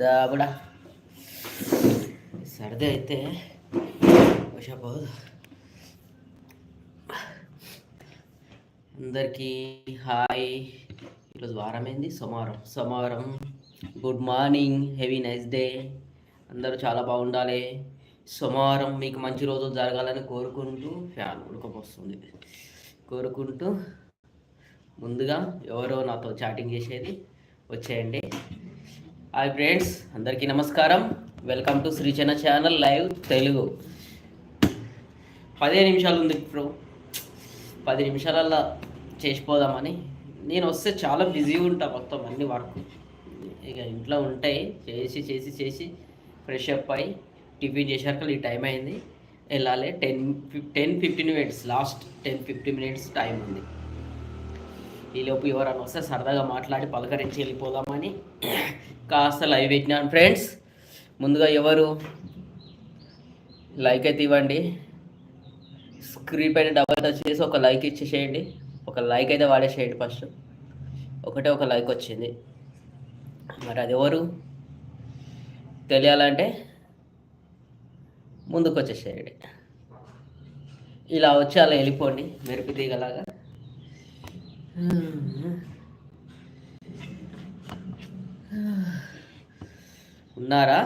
దాబడా సర్ది అయితే పోదు అందరికీ హాయ్ ఈరోజు వారం ఏంది సోమవారం సోమవారం good morning heavy nice day అందరూ చాలా బాగుండాలి. సోమవారం మీకు మంచి రోజులు జరగాలని కోరుకుంటూ ఫ్యాన్ ఉడకపోస్తుంది కోరుకుంటూ ముందుగా ఎవరో నాతో చాటింగ్ చేసేది. వచ్చేయండి. హాయ్ ఫ్రెండ్స్ అందరికీ నమస్కారం. Welcome to శ్రీచన channel live Telugu పదే నిమిషాలు ఉంది ఇప్పుడు పది నిమిషాలల్లో చేసిపోదామని. నేను వస్తే చాలా బిజీగా ఉంటా మొత్తం అన్ని వర్క్ ఇక ఇంట్లో ఉంటాయి చేసి చేసి చేసి ఫ్రెష్ అప్ అయ్యి టిఫిన్ చేసాక ఈ టైం అయింది. వెళ్ళాలి. Ten ten fifteen minutes last ten fifty minutes time ఉంది. ఈలోపు ఎవరైనా వస్తే సరదాగా మాట్లాడి పలకరించి వెళ్ళిపోదామని కాస్త లైవ్ పెట్టినాను. ఫ్రెండ్స్ ముందుగా ఎవరు లైక్ అయితే ఇవ్వండి. స్క్రీన్ పైన డబల్ టచ్ చేసి ఒక లైక్ ఇచ్చేసేయండి. ఒక లైక్ అయితే వాడేసేయండి ఫస్ట్ ఒకటే ఒక లైక్ వచ్చింది. మరి అది ఎవరు? తెలియాలంటే ముందుకు వచ్చేసేయండి. ఇలా వచ్చి అలా వెళ్ళిపోండి. మెరుపు తీగలాగా. Hmm. ఉన్నారా?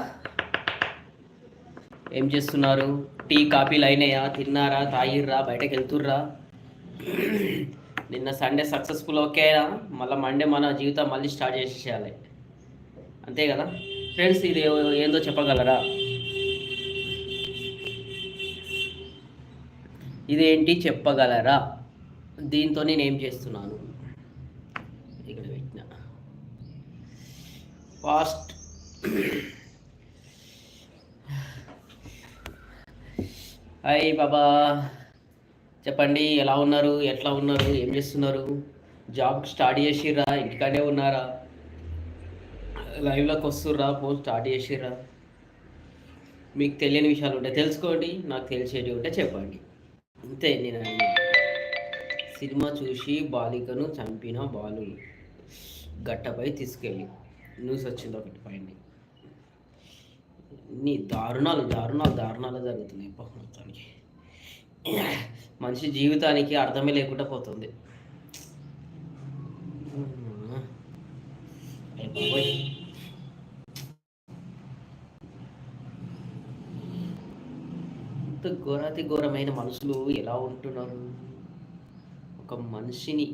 ఏం చేస్తున్నారు? టీ కాఫీలు అయినాయా తిన్నారా? తాగిర్రా? బయటకు వెళ్తుర్రా నిన్న సండే సక్సెస్ఫుల్ ఓకేనా? మళ్ళీ మండే మన జీవితం మళ్ళీ స్టార్ట్ చేసేయాలి అంతే కదా? ఫ్రెండ్స్ ఇది ఏందో చెప్పగలరా? ఇదేంటి చెప్పగలరా? దీంతో నేను ఏం చేస్తున్నాను? ఇక్కడ పెట్టిన. ఫాస్ట్ హాయ్ బాబా. చెప్పండి ఎలా ఉన్నారు? ఎట్లా ఉన్నారు? ఏం చేస్తున్నారు? జాబ్ స్టార్ట్ చేసిర్రా? ఇంటికాడే ఉన్నారా? లైవ్లోకి వస్తుర్రా? పోస్ట్ స్టార్ట్ చేసిర్రా? మీకు తెలియని విషయాలు ఉంటే తెలుసుకోండి నాకు తెలిసేది ఉంటే చెప్పండి. అంతే నేను సినిమా చూసి బాలికను చంపిన బాలు గట్టపై తీసుకెళ్ళి. న్యూస్ వచ్చింది ఒకటి పైన. ఇన్ని దారుణాలు దారుణాలు దారుణాలు జరుగుతున్నాయి మొత్తానికి. మనిషి జీవితానికి అర్థమే లేకుండా పోతుంది. ఇంత ఘోరాతి ఘోరమైన మనుషులు ఎలా ఉంటున్నారు? ఒక మనిషిని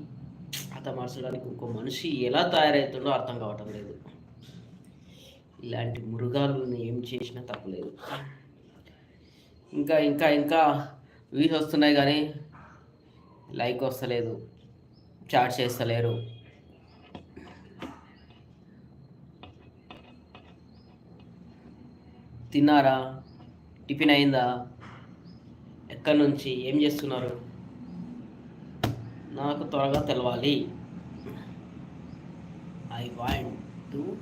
హతమార్చడానికి ఇంకో మనిషి ఎలా తయారవుతుందో అర్థం కావటం లేదు. ఇలాంటి మృగాలను ఏం చేసినా తప్పలేదు. ఇంకా ఇంకా ఇంకా వ్యూస్ వస్తున్నాయి కానీ లైక్ వస్తలేదు చాట్ చేస్తలేరు. తిన్నారా? టిఫిన్ అయిందా? ఎక్కడి నుంచి? ఏం చేస్తున్నారు? నాకు త్వరగా తెలవాలి. I want to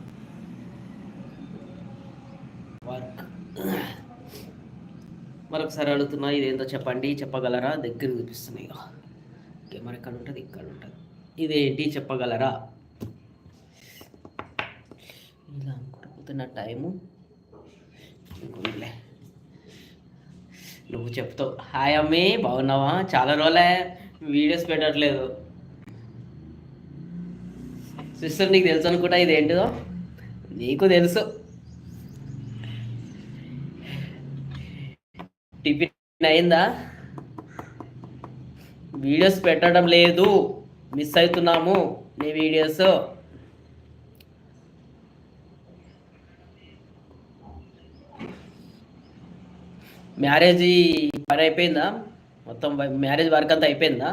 work. మరొకసారి అడుగుతున్నా ఇదేంటో చెప్పండి చెప్పగలరా? దగ్గర చూపిస్తున్నాయి కెమెరా ఎక్కడ ఉంటుంది ఇక్కడ ఉంటుంది. ఇదేంటి చెప్పగలరా? ఇలా అనుకుంటున్న టైము. నువ్వు చెప్తావు. హాయ్ అమ్మి బాగున్నావా? చాలా రోజులే వీడియోస్ పెట్టట్లేదు. సిస్టర్ నీకు తెలుసు అనుకుంటా ఇదేంటిదో? నీకు తెలుసు టిఫిన్ అయిందా? వీడియోస్ పెట్టడం లేదు. మిస్ అవుతున్నాము నీ వీడియోస్. మ్యారేజ్ పని అయిపోయిందా? మొత్తం మ్యారేజ్ వర్క్ అంతా అయిపోయిందా?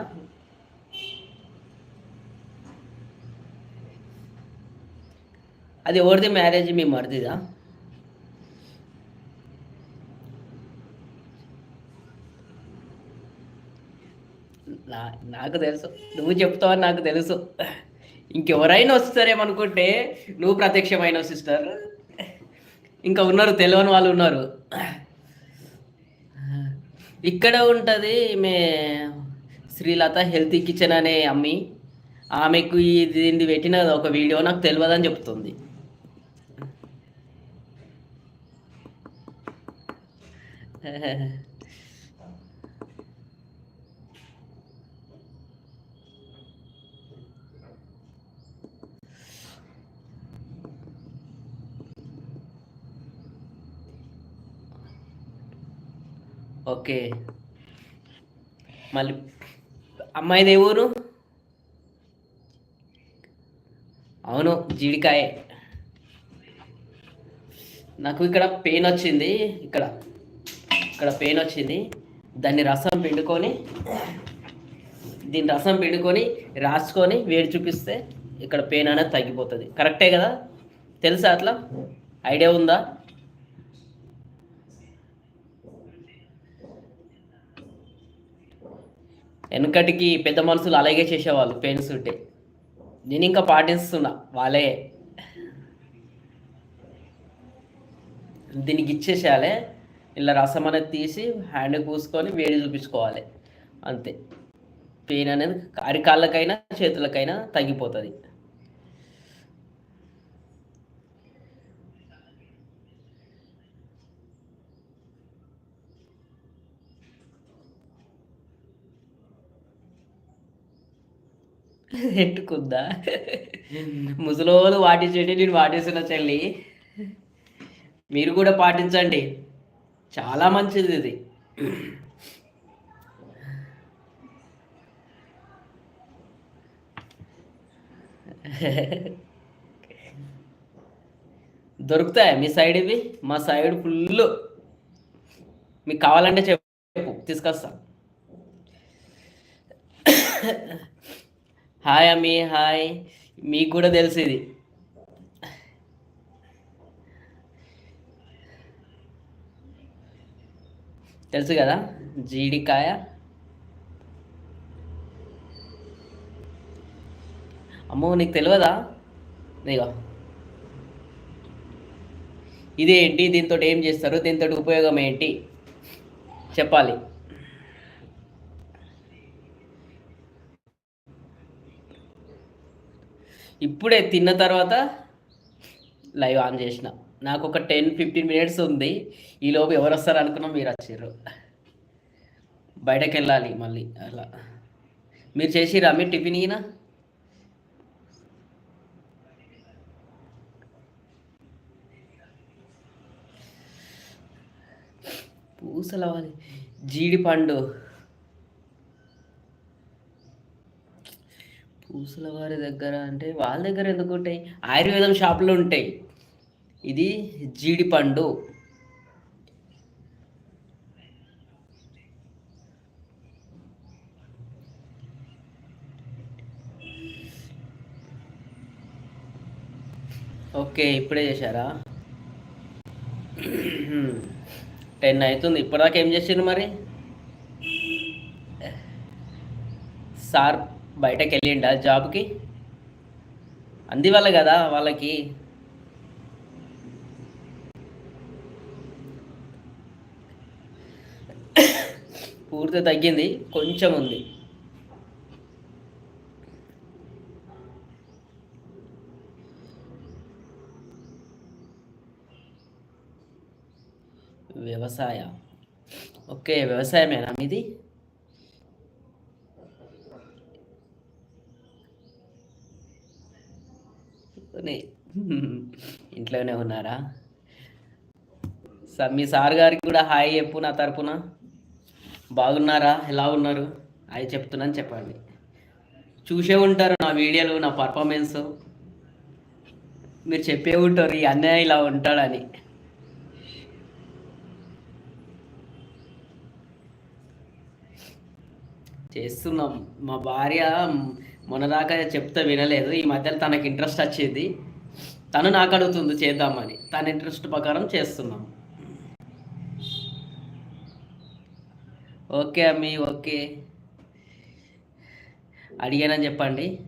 అది ఎవరిది మ్యారేజ్? మీ మరిదిదా? నా నాకు తెలుసు. నువ్వు చెప్తావని నాకు తెలుసు. ఇంకెవరైనా వస్తారేమనుకుంటే నువ్వు ప్రత్యక్షమైన సిస్టర్. ఇంకా ఉన్నారు తెలియని వాళ్ళు ఉన్నారు. ఇక్కడ ఉంటుంది మే శ్రీలత హెల్తీ కిచెన్ అనే అమ్మి. ఆమెకు ఇది పెట్టిన ఒక వీడియో నాకు తెలియదని చెప్తుంది. ఓకే. మళ్ళీ అమ్మాయిది ఏ ఊరు? అవును జీడికాయ. నాకు ఇక్కడ పెయిన్ వచ్చింది ఇక్కడ. ఇక్కడ పెయిన్ వచ్చింది. దాన్ని రసం పిండుకొని దీని రసం పిండుకొని రాసుకొని వేడి చూపిస్తే ఇక్కడ పెయిన్ అనేది తగ్గిపోతుంది. కరెక్టే కదా? తెలుసా అట్లా? ఐడియా ఉందా? వెనకటికి పెద్ద మనుషులు అలాగే చేసేవాళ్ళు పెయిన్స్ ఉంటే. నేను ఇంకా పాటిస్తున్నా వాళ్ళే. దీనికి ఇచ్చేసేయాలి. ఇలా రసం అనేది తీసి హ్యాండ్ కూసుకొని వేడి చూపించుకోవాలి. అంతే. పెయిన్ అనేది అరికాళ్ళకైనా చేతులకైనా తగ్గిపోతుంది. పెట్టుకుందా? ముసలోళ్ళు పాటించండి నేను పాటిస్తున్న చెల్లి. మీరు కూడా పాటించండి. చాలా మంచిది ఇది. దొరుకుతాయి మీ సైడ్ ఇవి? మా సైడ్ ఫుల్ మీకు కావాలంటే చెప్పు తీసుకొస్తా. హాయ్ అమ్మి హాయ్. మీకు కూడా తెలుసు ఇది. తెలుసు కదా? జీడికాయ. అమ్మో నీకు తెలియదా? నీగా ఇదేంటి? దీంతో ఏం చేస్తారు? దీంతో ఉపయోగం ఏంటి? చెప్పాలి. ఇప్పుడే తిన్న తర్వాత లైవ్ ఆన్ చేసిన. నాకు ఒక టెన్ ఫిఫ్టీన్ మినిట్స్ ఉంది. ఈలోపు ఎవరు వస్తారు అనుకున్నా మీరు వచ్చారు బయటకు వెళ్ళాలి మళ్ళీ అలా. మీరు చేసిరా మీరు టిఫిన్ ఈయన పూసలవాలి జీడిపండు. పూసల వారి దగ్గర అంటే వాళ్ళ దగ్గర ఎందుకు ఉంటాయి? ఆయుర్వేదం షాపులో ఉంటాయి. ఇది జీడిపండు. ఓకే ఇప్పుడే చేశారా? టెన్ అవుతుంది ఇప్పటిదాకా ఏం చేసిండ్రు మరి? సార్ బయటకు వెళ్ళిండా జాబ్కి? అందివల్ల కదా వాళ్ళకి. పూర్తి తగ్గింది కొంచెం ఉంది. వ్యవసాయ. ఓకే వ్యవసాయమేనా మీది? ఇంట్లోనే ఉన్నారా? సార్ మీ సార్ గారికి కూడా హాయ్ చెప్పు నా తరపున. బాగున్నారా? ఎలా ఉన్నారు? అది చెప్తున్నాను చెప్పండి. చూసే ఉంటారు నా వీడియోలు నా పర్ఫార్మెన్స్. మీరు చెప్పే ఉంటారు ఈ అన్నయ్య ఇలా ఉంటాడని. చేస్తున్నాం. మా భార్య మొన్నదాకా చెప్తే వినలేదు. ఈ మధ్యలో తనకి ఇంట్రెస్ట్ వచ్చింది. తను నాకు అడుగుతుంది చేద్దామని. తన ఇంట్రెస్ట్ ప్రకారం చేస్తున్నాం. ఓకే అమ్మి ఓకే. అడిగానని చెప్పండి.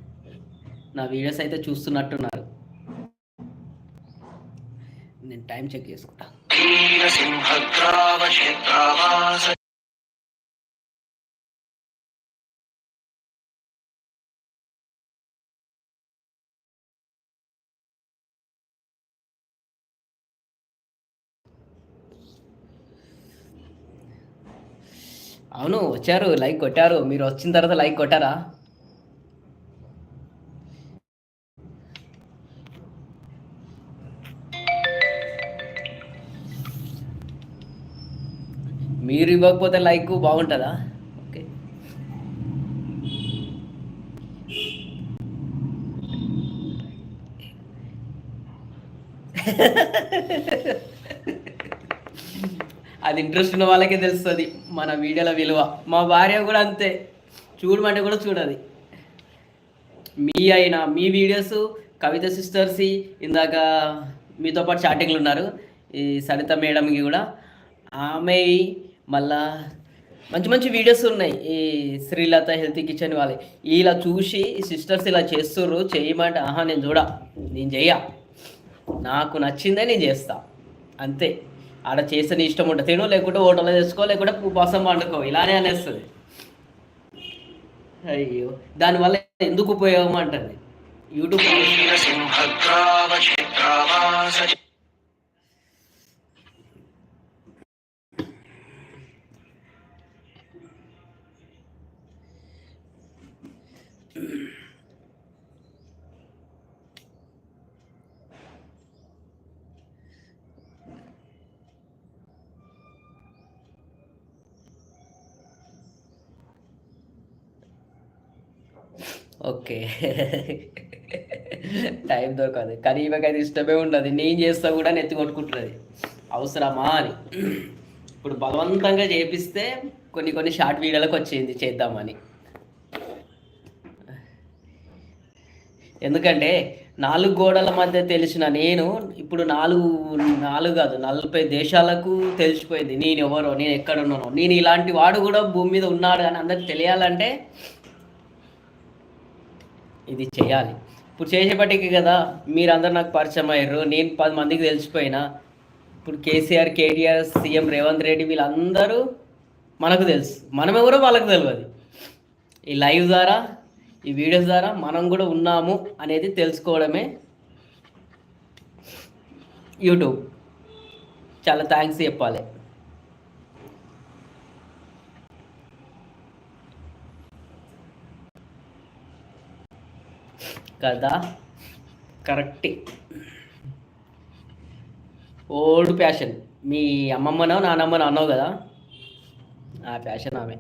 నా వీడియోస్ అయితే చూస్తున్నట్టున్నారు. నేను టైం చెక్ చేసుకుంటా. అవును వచ్చారు లైక్ కొట్టారు. మీరు వచ్చిన తర్వాత లైక్ కొట్టారా? మీరు ఇవ్వకపోతే లైక్ బాగుంటుందా? ఓకే అది ఇంట్రెస్ట్ ఉన్న వాళ్ళకే తెలుస్తుంది మన వీడియోల విలువ. మా భార్య కూడా అంతే. చూడమంటే కూడా చూడదు. మీ అయినా మీ వీడియోస్ కవిత సిస్టర్స్ ఇందాక మీతో పాటు చాటింగ్లు ఉన్నారు. ఈ సరిత మేడంకి కూడా. ఆమె మళ్ళా మంచి మంచి వీడియోస్ ఉన్నాయి. ఈ శ్రీలత హెల్తీ కిచెన్ వాళ్ళ. ఇలా చూసి సిస్టర్స్ ఇలా చేస్తుర్రు చేయమంటే ఆహా నేను చూడ నేను చెయ్య. నాకు నచ్చిందే నేను చేస్తా. అంతే. ఆడ చేస్తే నీ ఇష్టం ఉంటుంది తిను లేకుంటే హోటల్లో తెచ్చుకో లేకుంటే ఉపవాసం పండుకో ఇలానే అనేస్తుంది. అయ్యో దానివల్ల ఎందుకు ఉపయోగం అంటుంది? YouTube okay. టైం దొరకదు. కానీ ఈమెకైతే ఇష్టమే ఉండదు నేను చేస్తా కూడా నెత్తి కొట్టుకుంటుంది అవసరమా అని. ఇప్పుడు బలవంతంగా చేపిస్తే కొన్ని కొన్ని షార్ట్ వీడియోలకు వచ్చింది చేద్దామని. ఎందుకంటే నాలుగు గోడల మధ్య తెలిసిన నేను ఇప్పుడు నాలుగు నాలుగు కాదు నలభై దేశాలకు తెలిసిపోయింది. నేను ఎవరో నేను ఎక్కడ ఉన్నానో. నేను ఇలాంటి వాడు కూడా భూమి మీద ఉన్నాడు అని అందరికి తెలియాలంటే ఇది చేయాలి. ఇప్పుడు చేసేపటికి కదా మీరందరూ నాకు పరిచయం అయ్యారు. నేను పది మందికి తెలిసిపోయినా. ఇప్పుడు KCR KTR CM Revanth Reddy వీళ్ళందరూ మనకు తెలుసు. మనం ఎవరో వాళ్ళకు తెలియదు ఈ లైవ్ ద్వారా ఈ వీడియోస్ ద్వారా మనం కూడా ఉన్నాము అనేది తెలుసుకోవడమే యూట్యూబ్. చాలా థ్యాంక్స్ చెప్పాలి. కదా? కరెక్ట్. Old fashion. మీ అమ్మమ్మనో నానమ్మనో అన్నావు కదా? ఆ ప్యాషన్ ఆమె.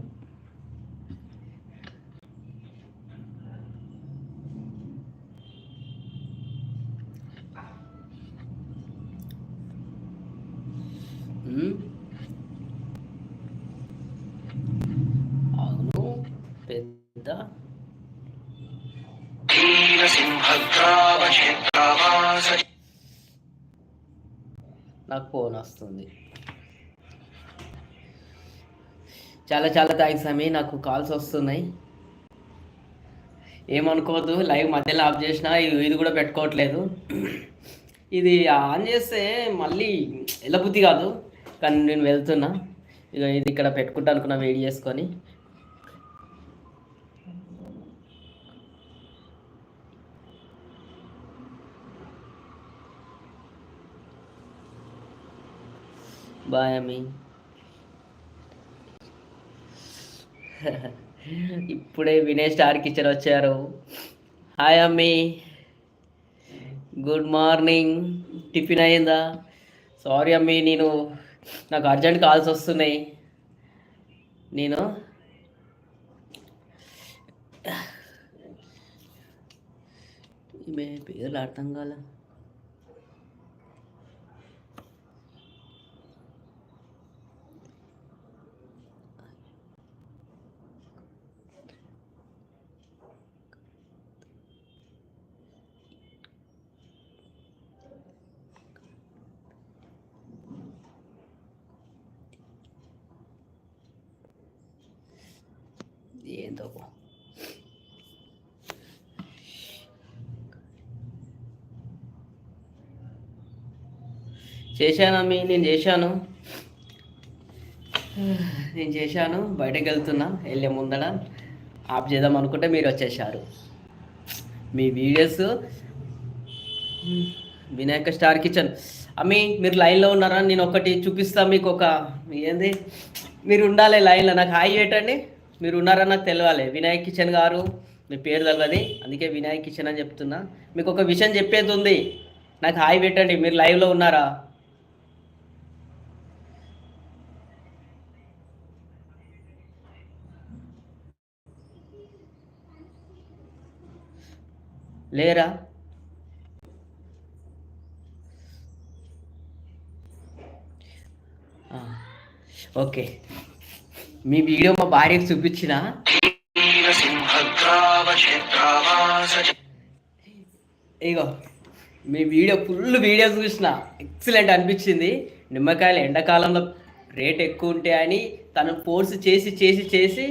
అవును పెద్ద నాకు ఫోన్ వస్తుంది. చాలా చాలా థ్యాంక్స్ అమ్మి నాకు కాల్స్ వస్తున్నాయి. ఏమనుకోవద్దు లైవ్ మధ్యలో ఆఫ్ చేసిన ఇది కూడా పెట్టుకోవట్లేదు. ఇది ఆన్ చేస్తే మళ్ళీ ఎలా బుద్ధి కాదు కానీ నేను వెళ్తున్నా. ఇక ఇది ఇక్కడ పెట్టుకుంటా అనుకున్నా వేడి చేసుకొని. బాయ్ అమ్మి ఇప్పుడే వినయ్ స్టార్ కిచెన్ వచ్చారు. హాయ్ అమ్మి గుడ్ మార్నింగ్ టిఫిన్ అయిందా? సారీ అమ్మి నేను నాకు అర్జెంట్ కాల్స్ వస్తున్నాయి. నేను ఈమె పేర్లు అర్థం కాలే. ఏందో చేశానమ్మి నేను చేశాను. నేను చేశాను. బయటకు వెళ్తున్నా. వెళ్ళే ముందర ఆప్ చేద్దాం అనుకుంటే మీరు వచ్చేసారు మీ వీడియోస్ వినాయక స్టార్ కిచెన్. అమ్మి మీరు లైన్లో ఉన్నారా? నేను ఒకటి చూపిస్తా మీకు ఒక ఏంది? మీరు ఉండాలి లైన్లో. నాకు హాయ్ చేయటండి మీరు ఉన్నారని నాకు తెలియాలి వినాయక్ కిచెన్ గారు మీ పేరు తెలియదు అందుకే వినాయక్ కిచెన్ అని చెప్తున్నా. మీకు ఒక విషయం చెప్పేది ఉంది. నాకు హాయ్ పెట్టండి. మీరు లైవ్లో ఉన్నారా? లేరా? ఓకే. మీ వీడియో మా భార్యకు చూపించిన? ఇగో మీ వీడియో ఫుల్ వీడియో చూసిన. ఎక్సలెంట్ అనిపించింది. నిమ్మకాయలు ఎండాకాలంలో రేట్ ఎక్కువ ఉంటాయని తను ఫోర్స్ చేసి చేసి చేసి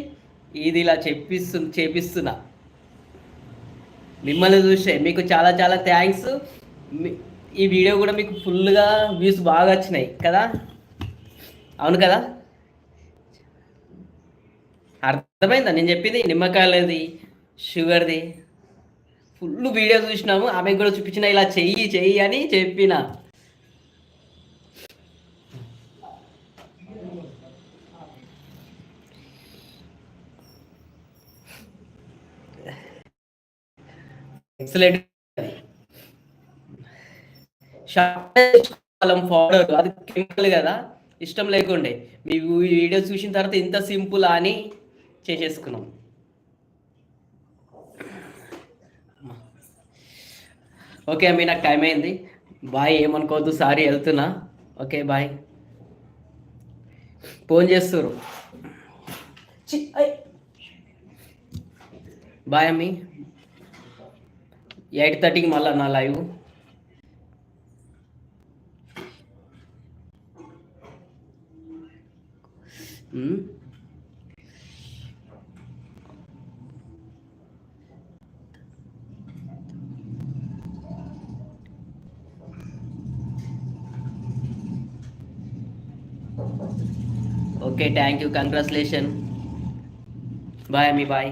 ఇది ఇలా చెప్పిస్తు చేపిస్తున్నా. మిమ్మల్ని చూసే మీకు చాలా చాలా థ్యాంక్స్ ఈ వీడియో కూడా మీకు ఫుల్గా వ్యూస్ బాగా వచ్చినాయి కదా? అవును కదా? అర్థమైందా? నేను చెప్పింది నిమ్మకాయలది షుగర్ది. ఫుల్ వీడియో చూసినాము ఆమెకు కూడా చూపించిన ఇలా చెయ్యి చెయ్యి అని చెప్పిన. ఎక్సలెంట్ పౌడర్ అది కెమికల్ కదా. ఇష్టం లేకుండే. మీ వీడియో చూసిన తర్వాత ఇంత సింపుల్ అని చేసేసుకున్నాం ఓకే అమ్మి నాకు టైం అయింది. బాయ్ ఏమనుకోవద్దు సారీ వెళ్తున్నా. ఓకే బాయ్ ఫోన్ చేస్తారు బాయ్ అమ్మి ఎయిట్ థర్టీకి మళ్ళా నా live. Okay thank you congratulation bye అమ్మి బాయ్